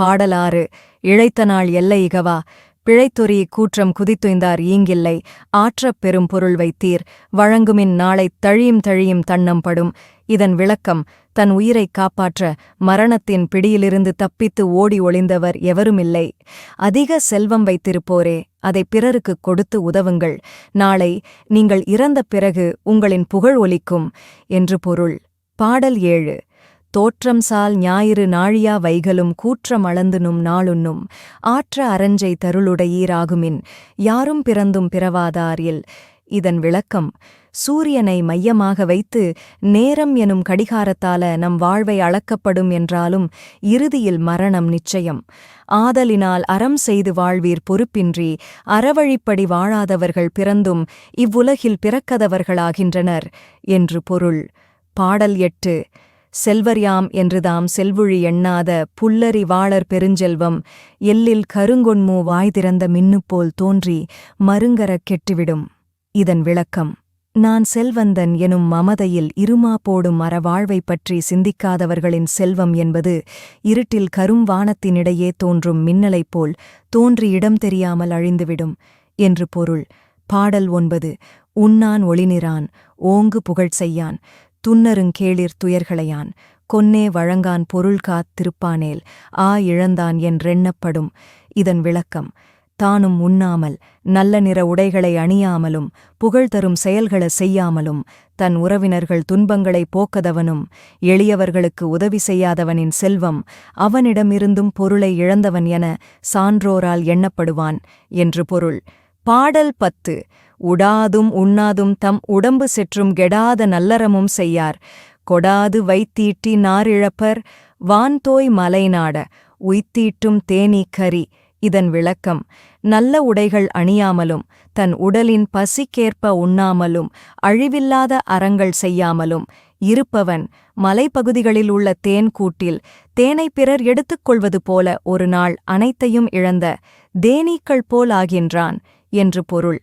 பாடலாறு இழைத்த நாள் எல்லை இகவா பிழைத்தொறி கூற்றம் குதித்துய்ந்தார் ஈங்கில்லை ஆற்றப் பெரும் பொருள் வைத்தீர் வழங்குமின் நாளைத் தழியும் தழியும் தன்னம்படும் இதன் விளக்கம் தன் உயிரைக் காப்பாற்ற மரணத்தின் பிடியிலிருந்து தப்பித்து ஓடி ஒளிந்தவர் எவருமில்லை. அதிக செல்வம் வைத்திருப்போரே அதை பிறருக்குக் கொடுத்து உதவுங்கள் நாளை நீங்கள் இறந்த பிறகு உங்களின் புகழ் ஒலிக்கும் என்று பொருள். பாடல் ஏழு. தோற்றம் சால் ஞாயிறு நாழியா வைகலும் கூற்றம் அளந்துனும் நாளுண்ணும். ஆற்ற அரஞ்சை தருளுடையீராகுமின் யாரும் பிறந்தும் பிறவாதாரில் இதன் விளக்கம். சூரியனை மையமாக வைத்து நேரம் எனும் கடிகாரத்தால நம் வாழ்வை அளக்கப்படும் என்றாலும் இறுதியில் மரணம் நிச்சயம். ஆதலினால் அறம் செய்து வாழ்வீர் பொறுப்பின்றி அறவழிப்படி வாழாதவர்கள் பிறந்தும் இவ்வுலகில் பிறக்கதவர்களாகின்றனர் என்று பொருள். பாடல் எட்டு. செல்வர்யாம் என்றுதாம் செல்வுழி எண்ணாத புல்லறி வாழர் பெருஞ்செல்வம் எல்லில் கருங்கொன்மூ வாய் திறந்த மின்னுப்போல் தோன்றி மருங்கரக் கெட்டுவிடும். இதன் விளக்கம் நான் செல்வந்தன் எனும் மமதையில் இருமா போடும் அறவாழ்வைப் பற்றி சிந்திக்காதவர்களின் செல்வம் என்பது இருட்டில் கரும் வானத்தினிடையே தோன்றும் மின்னலைப் போல் தோன்றி இடம் தெரியாமல் அழிந்துவிடும் என்று பொருள். பாடல் ஒன்பது உண்ணான் ஒளிநிறான் ஓங்கு புகழ் செய்யான். துன்னருங்கேளிர் துயர்களையான் கொன்னே வழங்கான் பொருள் காத்திருப்பானேல் ஆ இழந்தான் என்றெண்ணப்படும் இதன் விளக்கம் தானும் உண்ணாமல் நல்ல நிற உடைகளை அணியாமலும் புகழ் தரும் செயல்கள செய்யாமலும் தன் உறவினர்கள் துன்பங்களை போக்கதவனும் எளியவர்களுக்கு உதவி செய்யாதவனின் செல்வம் அவனிடமிருந்தும் பொருளை இழந்தவன் என சான்றோரால் எண்ணப்படுவான் என்று பொருள். பாடல் பத்து உடாதும் உண்ணாதும் தம் உடம்பு செற்றும் கெடாத நல்லறமும் செய்யார். கொடாது வைத்தீட்டி நாரிழப்பர் வான்தோய் மலைநாட உய்த்தீட்டும் தேனீ கரி. இதன் விளக்கம் நல்ல உடைகள் அணியாமலும் தன் உடலின் பசிக்கேற்ப உண்ணாமலும் அழிவில்லாத அறங்கள் செய்யாமலும் இருப்பவன் மலைப்பகுதிகளில் உள்ள தேன் கூட்டில் தேனை பிறர் எடுத்துக்கொள்வது போல ஒரு நாள் அனைத்தையும் இழந்த தேனீக்கள் போல் ஆகின்றான் என்று பொருள்.